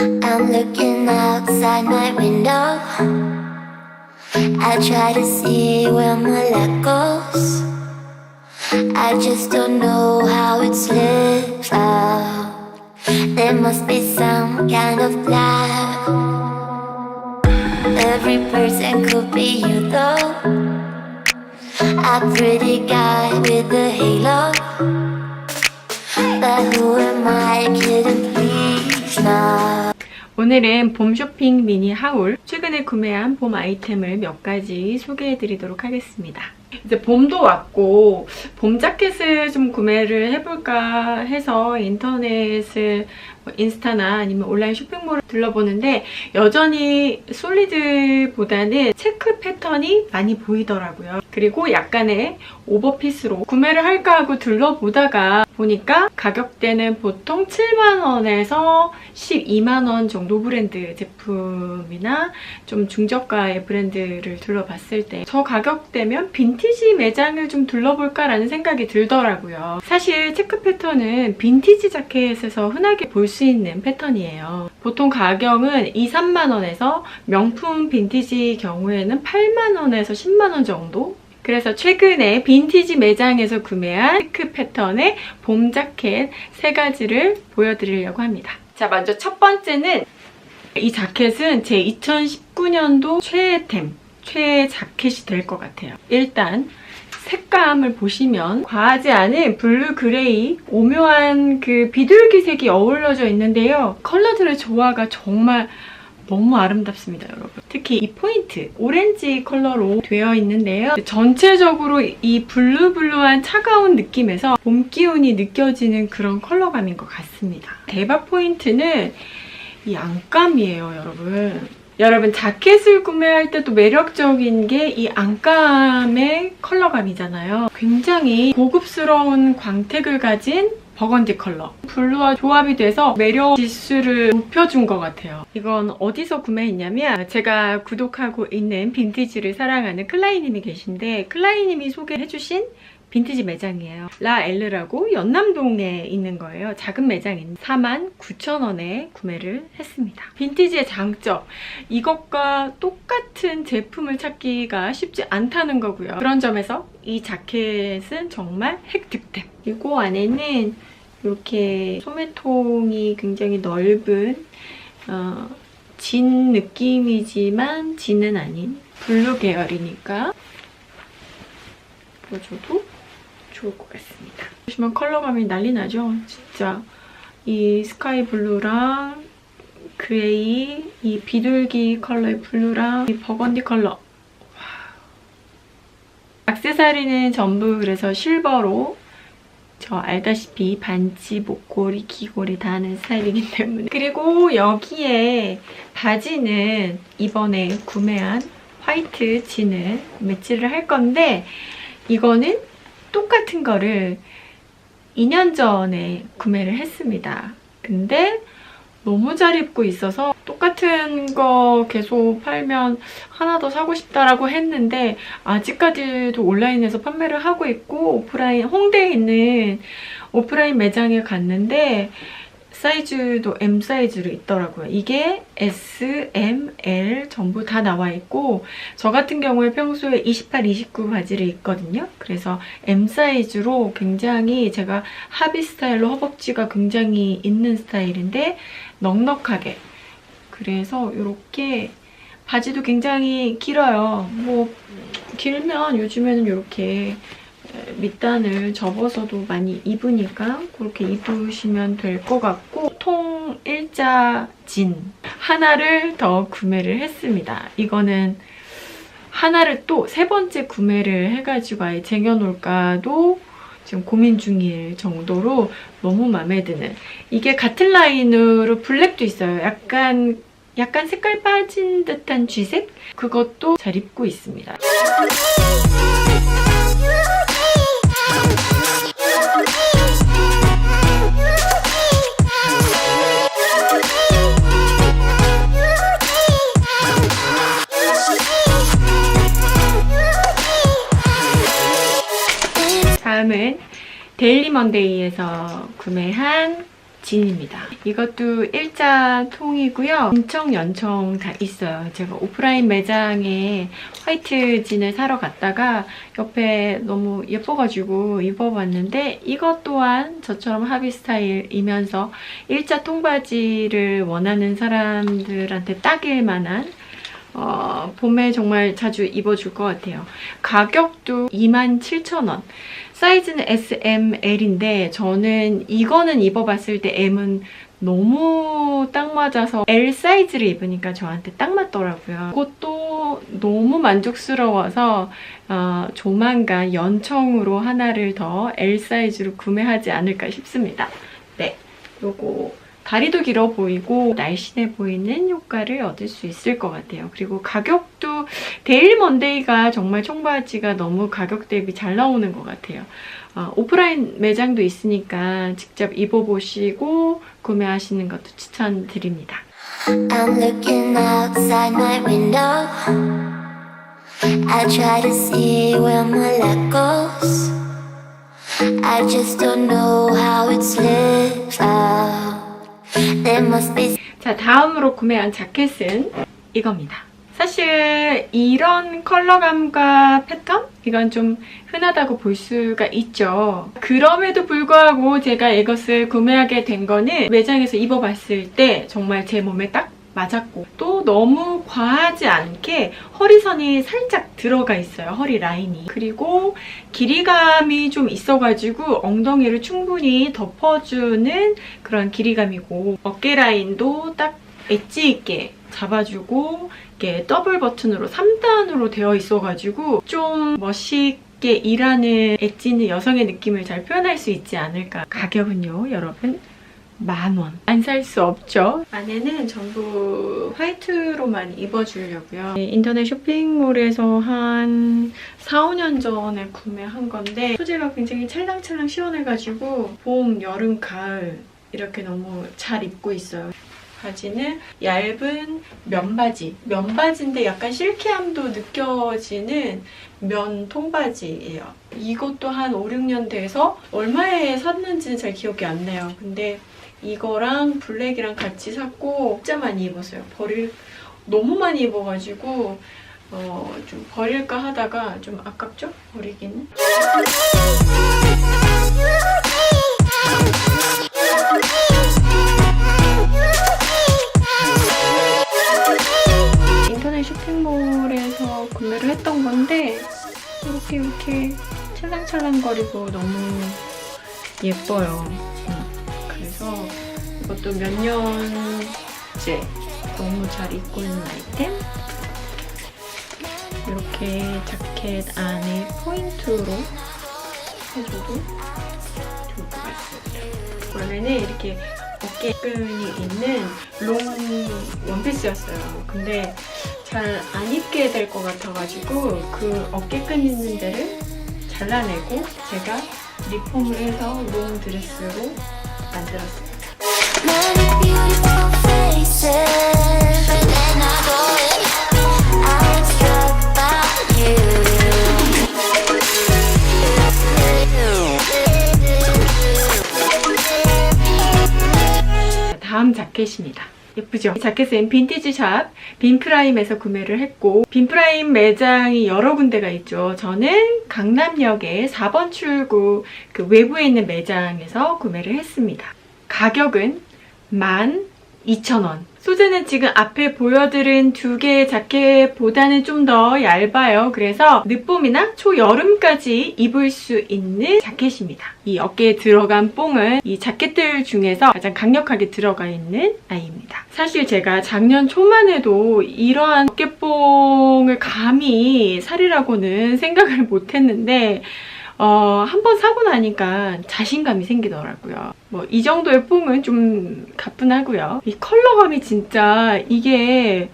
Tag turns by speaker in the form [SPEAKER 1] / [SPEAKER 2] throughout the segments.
[SPEAKER 1] I'm looking outside my window. I try to see where my light goes. I just don't know how it slips out. There must be some kind of plan. Every person could be you, though. A pretty guy with a halo. But who am I kidding, now?
[SPEAKER 2] 오늘은 봄 쇼핑 미니 하울 최근에 구매한 봄 아이템을 몇 가지 소개해 드리도록 하겠습니다. 이제 봄도 왔고 봄 자켓을 좀 구매를 해볼까 해서 인터넷을 뭐 인스타나 아니면 온라인 쇼핑몰을 둘러보는데 여전히 솔리드보다는 체크 패턴이 많이 보이더라고요. 그리고 약간의 오버핏으로 구매를 할까 하고 둘러보다가 보니까 가격대는 보통 7만원에서 12만원 정도 브랜드 제품이나 좀 중저가의 브랜드를 둘러봤을 때 저 가격대면 빈티지 매장을 좀 둘러볼까라는 생각이 들더라고요. 사실 체크 패턴은 빈티지 자켓에서 흔하게 볼수 있는 패턴이에요. 보통 가격은 2, 3만원에서 명품 빈티지 경우에는 8만원에서 10만원 정도 그래서 최근에 빈티지 매장에서 구매한 체크 패턴의 봄 자켓 세 가지를 보여드리려고 합니다. 자, 먼저 첫 번째는 이 자켓은 제 2019년도 최애템, 최애 자켓이 될 것 같아요. 일단 색감을 보시면 과하지 않은 블루 그레이 오묘한 그 비둘기색이 어우러져 있는데요. 컬러들의 조화가 정말 너무 아름답습니다, 여러분. 특히 이 포인트, 오렌지 컬러로 되어 있는데요. 전체적으로 이 블루블루한 차가운 느낌에서 봄 기운이 느껴지는 그런 컬러감인 것 같습니다. 대박 포인트는 이 안감이에요, 여러분. 여러분, 자켓을 구매할 때도 매력적인 게 이 안감의 컬러감이잖아요. 굉장히 고급스러운 광택을 가진 버건디 컬러. 블루와 조합이 돼서 매력 지수를 높여준 것 같아요. 이건 어디서 구매했냐면 제가 구독하고 있는 빈티지를 사랑하는 클라이님이 계신데 클라이님이 소개해주신 빈티지 매장이에요. 라 엘르라고 연남동에 있는 거예요. 작은 매장인데 49,000원에 구매를 했습니다. 빈티지의 장점. 이것과 똑같은 제품을 찾기가 쉽지 않다는 거고요. 그런 점에서 이 자켓은 정말 획득템. 그리고 안에는 이렇게 소매통이 굉장히 넓은 어, 진 느낌이지만 진은 아닌 블루 계열이니까 보여줘도 좋을 것 같습니다. 보시면 컬러감이 난리 나죠? 진짜 이 스카이 블루랑 그레이, 이 비둘기 컬러의 블루랑 이 버건디 컬러 액세서리는 전부 그래서 실버로 저 알다시피 반지, 목걸이, 귀걸이 다 하는 스타일이기 때문에 그리고 여기에 바지는 이번에 구매한 화이트 진을 매치를 할 건데 이거는 똑같은 거를 2년 전에 구매를 했습니다. 근데 너무 잘 입고 있어서 똑같은 거 계속 팔면 하나 더 사고 싶다라고 했는데 아직까지도 온라인에서 판매를 하고 있고 오프라인 홍대에 있는 오프라인 매장에 갔는데 사이즈도 M 사이즈로 있더라고요. 이게 S, M, L 전부 다 나와 있고 저 같은 경우에 평소에 28, 29 바지를 입거든요. 그래서 M 사이즈로 굉장히 제가 하비 스타일로 허벅지가 굉장히 있는 스타일인데 넉넉하게 그래서 이렇게 바지도 굉장히 길어요. 뭐 길면 요즘에는 이렇게 밑단을 접어서도 많이 입으니까 그렇게 입으시면 될 것 같고 통 일자 진 하나를 더 구매를 했습니다. 이거는 하나를 또 세 번째 구매를 해가지고 아예 쟁여놓을까도 지금 고민 중일 정도로 너무 마음에 드는 이게 같은 라인으로 블랙도 있어요. 약간 약간 색깔 빠진 듯한 쥐색 그것도 잘 입고 있습니다. 다음은 데일리 먼데이에서 구매한 진입니다. 이것도 일자 통이고요. 인청, 연청 다 있어요. 제가 오프라인 매장에 화이트 진을 사러 갔다가 옆에 너무 예뻐가지고 입어봤는데 이것 또한 저처럼 하비 스타일이면서 일자 통바지를 원하는 사람들한테 딱일 만한 어, 봄에 정말 자주 입어줄 것 같아요. 가격도 27,000원. 사이즈는 S, M, L인데 저는 이거는 입어봤을 때 M은 너무 딱 맞아서 L 사이즈를 입으니까 저한테 딱 맞더라고요. 그것도 너무 만족스러워서 어, 조만간 연청으로 하나를 더 L 사이즈로 구매하지 않을까 싶습니다. 네, 요거 다리도 길어 보이고 날씬해 보이는 효과를 얻을 수 있을 것 같아요. 그리고 가격도 데일 먼데이가 정말 청바지가 너무 가격 대비 잘 나오는 것 같아요. 어, 오프라인 매장도 있으니까 직접 입어보시고 구매하시는 것도 추천드립니다.
[SPEAKER 1] I'm looking outside my window. I try to see where my light goes. I just don't know how it's lived out.
[SPEAKER 2] 자, 다음으로 구매한 자켓은 이겁니다. 사실 이런 컬러감과 패턴? 이건 좀 흔하다고 볼 수가 있죠. 그럼에도 불구하고 제가 이것을 구매하게 된 거는 매장에서 입어봤을 때 정말 제 몸에 딱 맞았고 또 너무 과하지 않게 허리선이 살짝 들어가 있어요. 허리 라인이. 그리고 길이감이 좀 있어가지고 엉덩이를 충분히 덮어주는 그런 길이감이고 어깨 라인도 딱 엣지 있게 잡아주고 이게 더블 버튼으로 3단으로 되어 있어가지고 좀 멋있게 일하는 엣지 있는 여성의 느낌을 잘 표현할 수 있지 않을까. 가격은요, 여러분. 만 원. 안 살 수 없죠. 안에는 전부 화이트로만 입어주려고요. 네, 인터넷 쇼핑몰에서 한 4, 5년 전에 구매한 건데 소재가 굉장히 찰랑찰랑 시원해가지고 봄, 여름, 가을 이렇게 너무 잘 입고 있어요. 바지는 얇은 면바지. 면바지인데 약간 실키함도 느껴지는 면 통바지예요. 이것도 한 5, 6년 돼서 얼마에 샀는지는 잘 기억이 안 나요. 근데 이거랑 블랙이랑 같이 샀고 진짜 많이 입었어요. 버릴 너무 많이 입어가지고 어, 좀 버릴까 하다가 좀 아깝죠? 버리기는. 인터넷 쇼핑몰에서 구매를 했던 건데 이렇게 이렇게 찰랑찰랑거리고 너무 예뻐요. 음, 그래서 이것도 몇 년째 너무 잘 입고 있는 아이템. 이렇게 자켓 안에 포인트로 해줘도 좋을 것 같습니다. 원래는 이렇게 어깨끈이 있는 롱 원피스였어요. 근데 잘 안 입게 될 것 같아가지고 그 어깨끈 있는 데를 잘라내고 제가 리폼을 해서 롱 드레스로 다음 자켓입니다. 예쁘죠? 이 자켓은 빈티지 샵 빈프라임에서 구매를 했고 빈프라임 매장이 여러 군데가 있죠. 저는 강남역의 4번 출구 그 외부에 있는 매장에서 구매를 했습니다. 가격은 12,000원. 소재는 지금 앞에 보여드린 두 개의 자켓보다는 좀 더 얇아요. 그래서 늦봄이나 초여름까지 입을 수 있는 자켓입니다. 이 어깨에 들어간 뽕은 이 자켓들 중에서 가장 강력하게 들어가 있는 아이입니다. 사실 제가 작년 초만 해도 이러한 어깨뽕을 감히 살이라고는 생각을 못했는데 어, 한 번 사고 나니까 자신감이 생기더라고요. 뭐, 이 정도의 뽕은 좀 가뿐하고요. 이 컬러감이 진짜 이게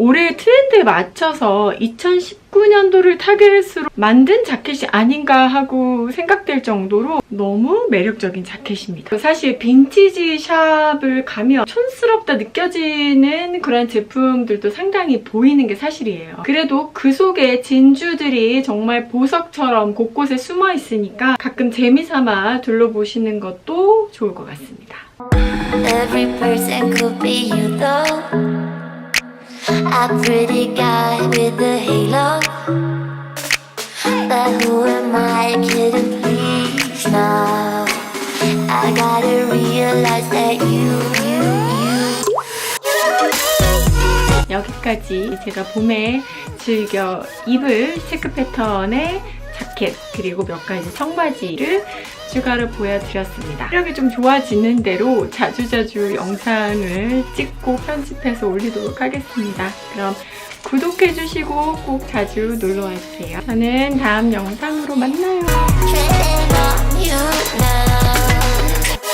[SPEAKER 2] 올해 트렌드에 맞춰서 2019년도를 타겟으로 만든 자켓이 아닌가 하고 생각될 정도로 너무 매력적인 자켓입니다. 사실 빈티지 샵을 가면 촌스럽다 느껴지는 그런 제품들도 상당히 보이는 게 사실이에요. 그래도 그 속에 진주들이 정말 보석처럼 곳곳에 숨어 있으니까 가끔 재미삼아 둘러보시는 것도 좋을 것 같습니다.
[SPEAKER 1] A pretty guy with a halo. But who am I kidding, please? No. I gotta realize that you.
[SPEAKER 2] 여기까지 제가 봄에 즐겨 입을 체크 패턴의 자켓 그리고 몇 가지 청바지를 추가로 보여드렸습니다. 이렇게 좀 좋아지는 대로 자주자주 영상을 찍고 편집해서 올리도록 하겠습니다. 그럼 구독해주시고 꼭 자주 놀러와주세요. 저는 다음 영상으로 만나요.